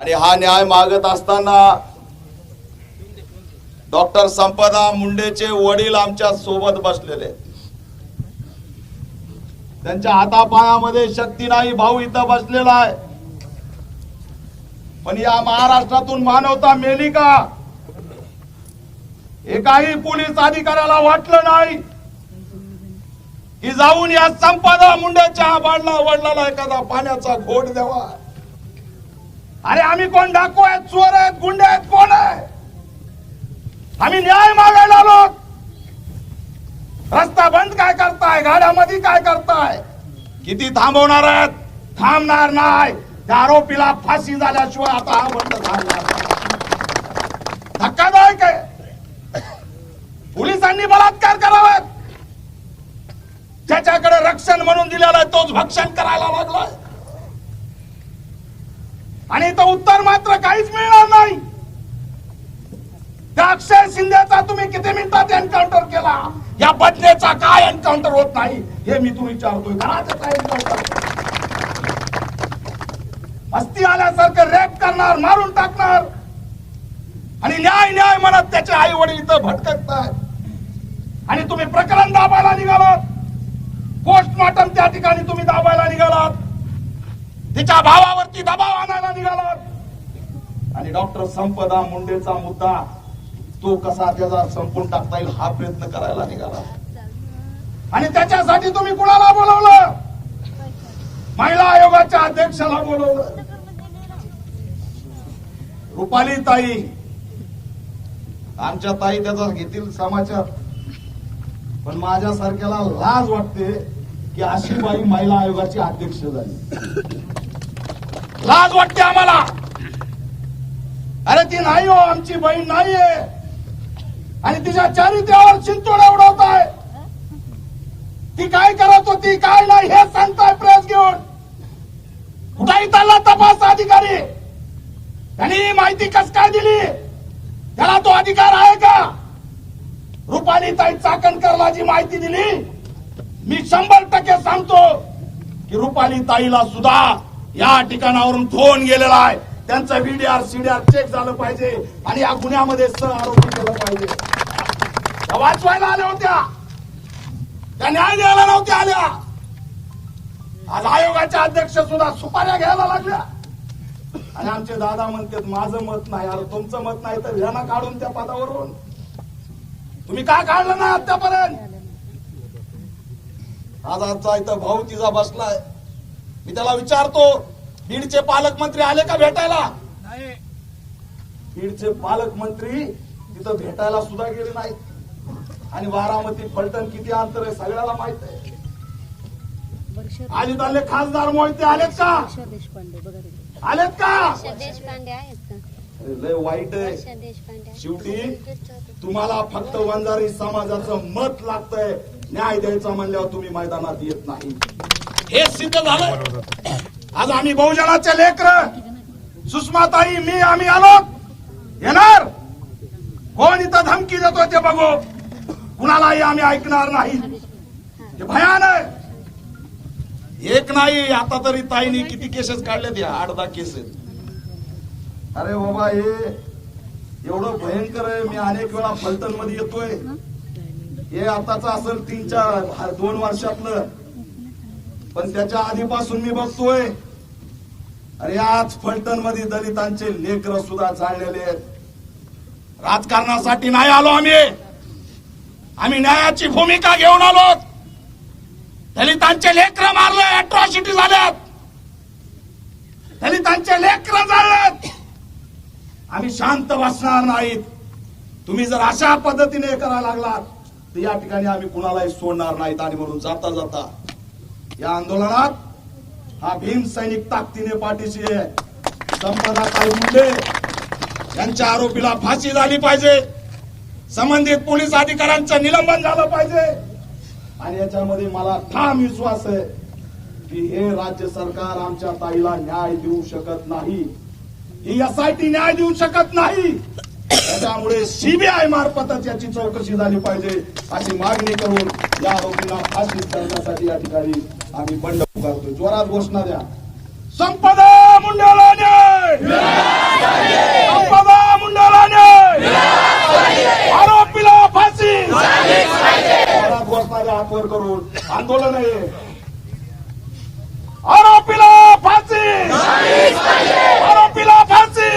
आणि हा न्याय मागत असताना डॉक्टर संपदा मुंडेचे वडील आमच्यासोबत बसलेले. त्यांच्या हातापायामध्ये शक्ती नाही भाऊ इथं बसलेला आहे. पण या महाराष्ट्रातून मानवता मेली का? एकाही पोलीस अधिकाऱ्याला वाटलं नाही की जाऊन या संपदा मुंडेच्या बाडला वडलाला एखादा पाण्याचा घोट द्यावा. अरे आम्ही कोण डाकू आहेत चोर आहेत गुंडे आहेत कोण आहे आम्ही न्याय मागायला आलो. रस्ता बंद काय करताय? गाड्यामध्ये काय करताय? किती थांबवणार आहेत? थांबणार नाही. त्या आरोपीला फाशी झाल्याशिवाय आता हा बंद झाला धक्कादायक आहे. पोलिसांनी बलात्कार करावेत. ज्याच्याकडे रक्षण म्हणून दिलेला आहे तोच भक्षण करायला लागलाय. आणि इथं उत्तर मात्र काहीच मिळणार नाही. त्या अक्षय शिंदेचा तुम्ही किती मिनिटात एन्काउंटर केला? या बदलेचा काय एन्काउंटर होत नाही? हे मी तुम्ही विचारतोय. एन्काउंटर मस्ती आल्यासारखं रेप करणार मारून टाकणार. आणि न्याय न्याय म्हणत त्याचे आई वडील इथं भटकत आणि तुम्ही प्रकरण दाबायला निघालात. पोस्टमार्टम त्या ठिकाणी तुम्ही दाबायला निघालात. तिच्या भावावरती दबाव आणायला निघाला. आणि डॉक्टर संपदा मुंडेचा मुद्दा तो कसा त्याचा संपून टाकता येईल हा प्रयत्न करायला निघाला. आणि त्याच्यासाठी तुम्ही कुणाला बोलवलं? महिला आयोगाच्या अध्यक्षाला बोलवलं. रुपाली ताई आमच्या ताई त्याचा घेतील समाचार. पण माझ्यासारख्याला लाज वाटते की अशी बाई महिला आयोगाची अध्यक्ष झाली. लाज वाटते आम्हाला. अरे ती नाही हो आमची बहीण नाहीये. आणि तिच्या चारित्र्यावर चिंतोड उडवताय ती काय करत होती काय नाही हे सांगताय प्रेस घेऊन. कुठाही चालला तपास अधिकारी. त्यांनी माहिती कस काय दिली? त्याला तो अधिकार आहे का? रुपाली ताई चाकणकरला जी माहिती दिली मी शंभर टक्के सांगतो की रुपाली ताईला सुद्धा या ठिकाणावरून फोन गेलेला आहे. त्यांचं व्हीडीआर सीडीआर चेक झालं पाहिजे आणि या गुन्ह्यामध्ये सह आरोपी केलं पाहिजे. वाचवायला आल्या होत्या. त्या न्याय द्यायला नव्हत्या आल्या. आज आयोगाच्या अध्यक्ष सुद्धा सुपाऱ्या घ्यायला लागल्या. आणि आमचे दादा म्हणतात माझं मत नाही अरे तुमचं मत नाही तर ह्यांना काढून त्या पदावरून. तुम्ही का काढलं ना आतापर्यंत? आज आमचा इथं भाऊ तिचा बसलाय. मी त्याला विचारतो बीडचे पालकमंत्री आले का भेटायला? बीडचे पालकमंत्री तिथं भेटायला सुद्धा गेले नाहीत. आणि बारामती फलटण किती अंतर आहे सगळ्याला माहीत आहे. आज इथं आले खासदार मोहिते आलेत का. आलेत का? वर्षा देशपांडे आहेत का? अरे लय वाईट आहे. शेवटी तुम्हाला फक्त वंजारी समाजाचं मत लागतंय. न्याय द्यायचा म्हणल्यावर तुम्ही मैदानात येत नाही. हे सिद्ध झालं आज आम्ही बहुजनाचे लेकर. सुषमाताई मी आम्ही आलो. येणार? कोण इथं धमकी देतो ते बघू. कुणालाही आम्ही ऐकणार नाही. ते भयान आहे एक नाही आता तरी ताईनी किती केसेस काढले ते? आठ दहा केसेस. अरे बाबा हे एवढं भयंकर आहे. मी अनेक वेळा फलटणमध्ये येतोय. हे आताच असेल तीन चार दोन वर्षातलं. पण त्याच्या आधीपासून मी बघतोय. अरे आज फलटणमध्ये दलितांचे लेकर सुद्धा जाळलेले आहेत. राजकारणासाठी नाही आलो आम्ही. आम्ही न्यायाची भूमिका घेऊन आलो. दलितांचे लेकर मारले अट्रॉसिटी झाल्यात. दलितांचे लेकर जाळलेत आम्ही शांत बसणार नाहीत. तुम्ही जर अशा पद्धतीने करायला लागलात तर या ठिकाणी आम्ही कुणालाही सोडणार नाहीत आणि म्हणून जाता जाता या आंदोलनात हा भीम सैनिक ताकदीने पाठीशी आहे. संपदा मुंडे यांच्या आरोपीला फाशी झाली पाहिजे. संबंधित पोलीस अधिकाऱ्यांचं निलंबन झालं पाहिजे. आणि याच्यामध्ये मला ठाम विश्वास आहे की हे राज्य सरकार आमच्या ताईला न्याय देऊ शकत नाही. ही एसआयटी न्याय देऊ शकत नाही. त्यामुळे सीबीआय मार्फतच याची चौकशी झाली पाहिजे अशी मागणी करून या आरोपीला फाशी करण्यासाठी या ठिकाणी आम्ही बंड पुकारतो जोरात घोषणा द्या. संपदा मुंडाला संपदा मुंडाला आरोपीला फाशी! जोरात घोषणा द्या हातवर करून. आंदोलन आहे. आरोपीला फाशी! आरोपीला फाशी!